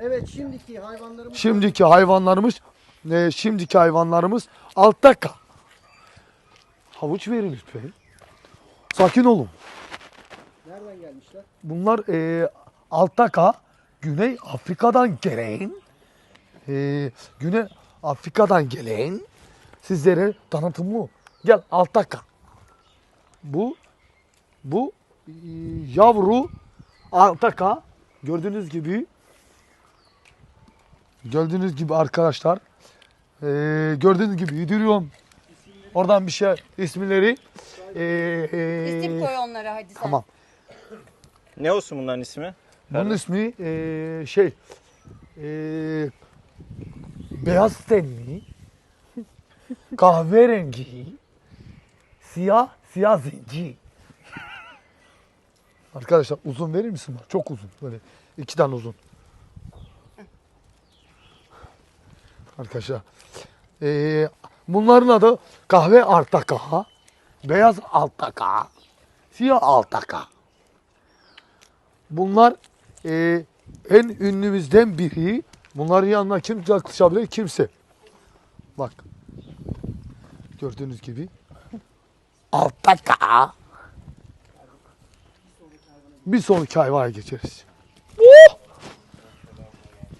Evet şimdiki hayvanlarımız Şimdiki hayvanlarımız e, şimdiki hayvanlarımız alttaka. Havuç verin lütfen. Sakin olun. nereden gelmişler? Bunlar e, alttaka Güney Afrika'dan gelen e, Güney Afrika'dan gelen sizlere tanıtımı. Gel alttaka. Bu bu e, yavru alttaka gördüğünüz gibi gördüğünüz gibi arkadaşlar e, gördüğünüz gibi yediriyorum. Oradan bir şey isimleri e, e, İsim koy onlara hadi sen. tamam. Ne olsun bunların ismi? Bunun ismi eee, şey eee, beyaz tenli kahverengi siyah siyah zenci. Arkadaşlar uzun verir misin? Çok uzun böyle iki tane uzun. Arkadaşlar eee, bunların adı kahve artaka, beyaz altaka, siyah altaka. Bunlar e, en ünlümüzden biri. Bunların yanına kim yaklaşabilir? Kimse. Bak. Gördüğünüz gibi. Alttaka. Bir sonraki hayvana geçeriz.